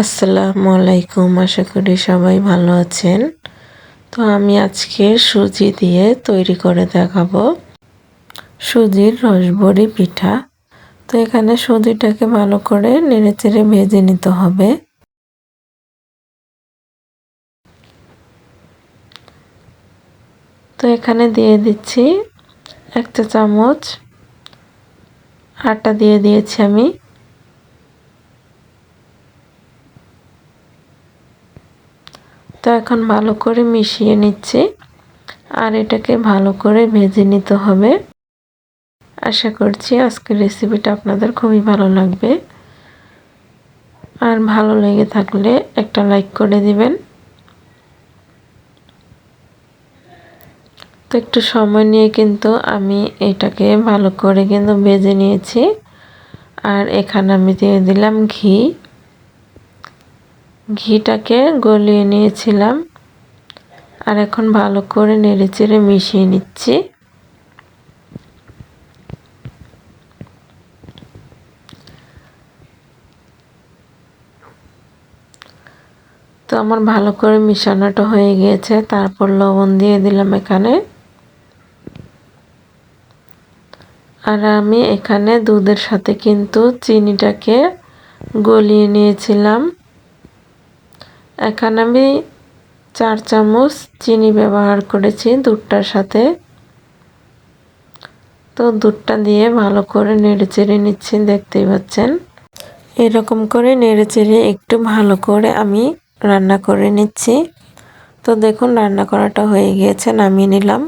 আসসালামু আলাইকুম, আশা করি সবাই ভালো আছেন। তো আমি আজকে সুজি দিয়ে তৈরি করে দেখাবো। সুজির রসবড়ি পিঠা। তো এখানে সুজিটাকে ভালো করে নেড়ে চেড়ে ভেজে নিতে হবে। তো এখানে দিয়ে দিচ্ছি একটা চামচ। আটা দিয়ে দিয়েছি আমি। তো এখন ভালো করে মিশিয়ে নিচ্ছি। আর এটাকে ভালো করে ভেজে নিতে হবে। আশা করছি আজকের রেসিপিটা আপনাদের খুবই ভালো লাগবে। আর ভালো লেগে থাকলে একটা লাইক করে দিবেন। তো একটু সময় নিয়ে কিন্তু আমি এটাকে ভালো করে কিন্তু ভেজে নিয়েছি। আর এখানে আমি দিয়ে দিলাম ঘি। ঘিটাকে গলিয়ে নিয়েছিলাম। আর এখন ভালো করে নেড়ে চেড়ে মিশিয়ে নিচ্ছি। তো আমার ভালো করে মিশানোটা হয়ে গিয়েছে। তারপর লবণ দিয়ে দিলাম এখানে। আর আমি এখানে দুধের সাথে কিন্তু চিনিটাকে গলিয়ে নিয়েছিলাম। এখানে আমি চার চামচ চিনি ব্যবহার করেছি দুধটার সাথে। তো দুধটা দিয়ে ভালো করে নেড়ে চেড়ে নিচ্ছি, দেখতেই পাচ্ছেন। এরকম করে নেড়ে চেড়ে একটু ভালো করে আমি রান্না করে নিচ্ছি। তো দেখুন, রান্না করাটা হয়ে গিয়েছে, নামিয়ে নিলাম।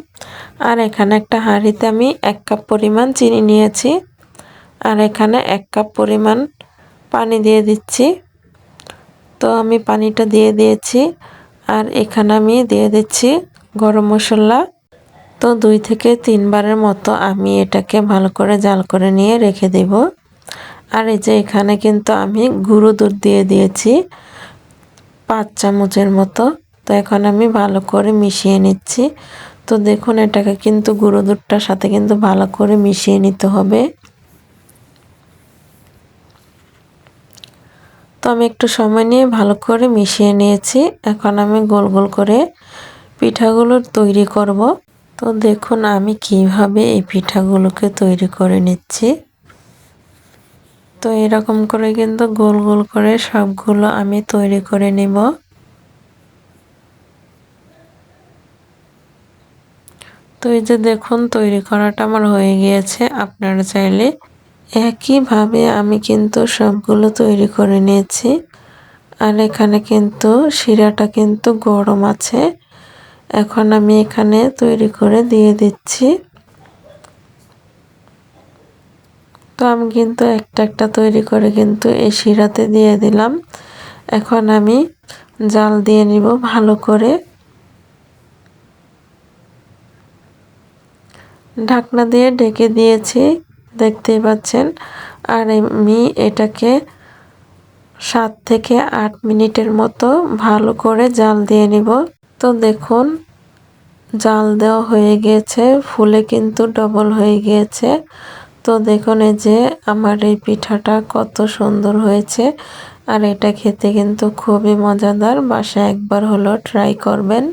আর এখানে একটা হাঁড়িতে আমি এক কাপ পরিমাণ চিনি নিয়েছি। আর এখানে এক কাপ পরিমাণ পানি দিয়ে দিচ্ছি। তো আমি পানিটা দিয়ে দিয়েছি আর এখানে আমি দিয়ে দিচ্ছি গরম মশলা। তো দুই থেকে তিনবারের মতো আমি এটাকে ভালো করে জাল করে নিয়ে রেখে দেব। আর এই যে এখানে কিন্তু আমি গুঁড়ো দুধ দিয়ে দিয়েছি পাঁচ চামচের মতো। তো এখন আমি ভালো করে মিশিয়ে নিচ্ছি। তো দেখুন এটাকে কিন্তু গুঁড়ো দুধটার সাথে কিন্তু ভালো করে মিশিয়ে নিতে হবে। তো আমি একটু সময় নিয়ে ভালো করে মিশিয়ে নিয়েছি। এখন আমি গোল গোল করে পিঠাগুলো তৈরি করব। তো দেখুন, আমি কীভাবে এই পিঠাগুলোকে তৈরি করে নিচ্ছি। তো এরকম করে কিন্তু গোল গোল করে সবগুলো আমি তৈরি করে নিব। তো এই যে দেখুন, তৈরি করাটা আমার হয়ে গিয়েছে। আপনারা চাইলে একইভাবে আমি কিন্তু সবগুলো তৈরি করে নিয়েছি। আর এখানে কিন্তু শিরাটা কিন্তু গরম আছে। এখন আমি এখানে তৈরি করে দিয়ে দিচ্ছি। তো আমি কিন্তু একটা একটা তৈরি করে কিন্তু এই শিরাতে দিয়ে দিলাম। এখন আমি জাল দিয়ে নিব ভালো করে। ঢাকনা দিয়ে ঢেকে দিয়েছি। দেখতেই পাচ্ছেন। আর আমি এটাকে সাত থেকে আট মিনিটের মতো ভালো করে জাল দিয়ে নিব। তো দেখুন, জাল দেওয়া হয়ে গিয়েছে ফুলে কিন্তু ডবল হয়ে গিয়েছে। তো দেখুন এই যে আমার এই পিঠাটা কত সুন্দর হয়েছে। আর এটা খেতে কিন্তু খুবই মজাদার, বাসায় একবার হলো ট্রাই করবেন।